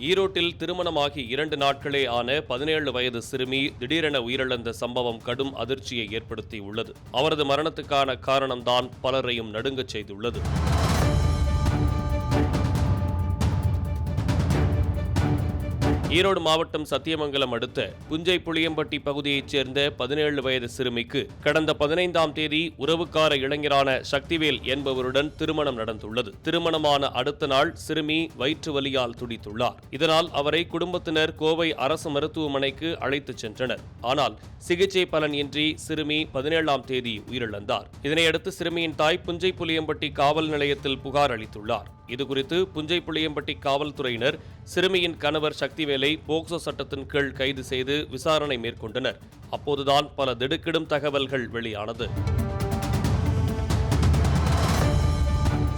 ஈரோட்டில் திருமணமாகி இரண்டு நாட்களே ஆன பதினேழு வயது சிறுமி திடீரென உயிரிழந்த சம்பவம் கடும் அதிர்ச்சியை ஏற்படுத்தியுள்ளது. அவரது மரணத்துக்கான காரணம்தான் பலரையும் நடுங்கச் செய்துள்ளது. ஈரோடு மாவட்டம் சத்தியமங்கலம் அடுத்த புஞ்சை புளியம்பட்டி பகுதியைச் சேர்ந்த பதினேழு வயது சிறுமிக்கு கடந்த பதினைந்தாம் தேதி உறவுக்கார இளைஞரான சக்திவேல் என்பவருடன் திருமணம் நடந்துள்ளது. திருமணமான அடுத்த நாள் சிறுமி வயிற்று வலியால் துடித்துள்ளார். இதனால் அவரை குடும்பத்தினர் கோவை அரசு மருத்துவமனைக்கு அழைத்துச் சென்றனர். ஆனால் சிகிச்சை பலனின்றி சிறுமி பதினேழாம் தேதி உயிரிழந்தார். இதனையடுத்து சிறுமியின் தாய் புஞ்சை புளியம்பட்டி காவல் நிலையத்தில் புகார் அளித்துள்ளார். இதுகுறித்து புஞ்சை புளியம்பட்டி காவல்துறையினர் சிறுமியின் கணவர் சக்திவேலை போக்சோ சட்டத்தின் கீழ் கைது செய்து விசாரணை மேற்கொண்டனர். அப்போதுதான் பல திடுக்கிடும் தகவல்கள் வெளியானது.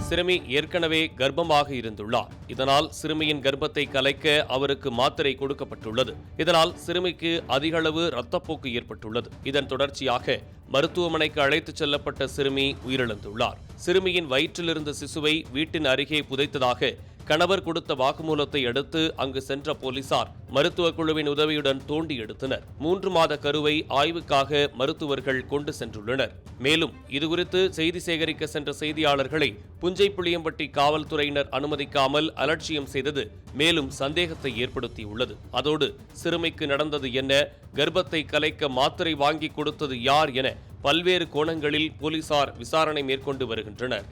சிறுமி ஏற்கனவே கர்ப்பமாக இருந்துள்ளார். இதனால் சிறுமியின் கர்ப்பத்தை கலைக்க அவருக்கு மாத்திரை கொடுக்கப்பட்டுள்ளது. இதனால் சிறுமிக்கு அதிகளவு இரத்தப்போக்கு ஏற்பட்டுள்ளது. இதன் தொடர்ச்சியாக மருத்துவமனைக்கு அழைத்துச் செல்லப்பட்ட சிறுமி உயிரிழந்துள்ளார். சிறுமியின் வயிற்றிலிருந்த சிசுவை வீட்டின் அருகே புதைத்ததாக கணவர் கொடுத்த வாக்குமூலத்தை அடுத்து அங்கு சென்ற போலீசார் மருத்துவ குழுவின் உதவியுடன் தோண்டி எடுத்தனர். மூன்று மாத கருவை ஆய்வுக்காக மருத்துவர்கள் கொண்டு சென்றுள்ளனர். மேலும் இதுகுறித்து செய்தி சேகரிக்க சென்ற செய்தியாளர்களை புஞ்சை புளியம்பட்டி காவல்துறையினர் அனுமதிக்காமல் அலட்சியம் செய்தது மேலும் சந்தேகத்தை ஏற்படுத்தியுள்ளது. அதோடு சிறுமிக்கு நடந்தது என்ன கர்ப்பத்தை கலைக்க மாத்திரை வாங்கி கொடுத்தது யார் என பல்வேறு கோணங்களில் போலீசார் விசாரணை மேற்கொண்டு வருகின்றனர்.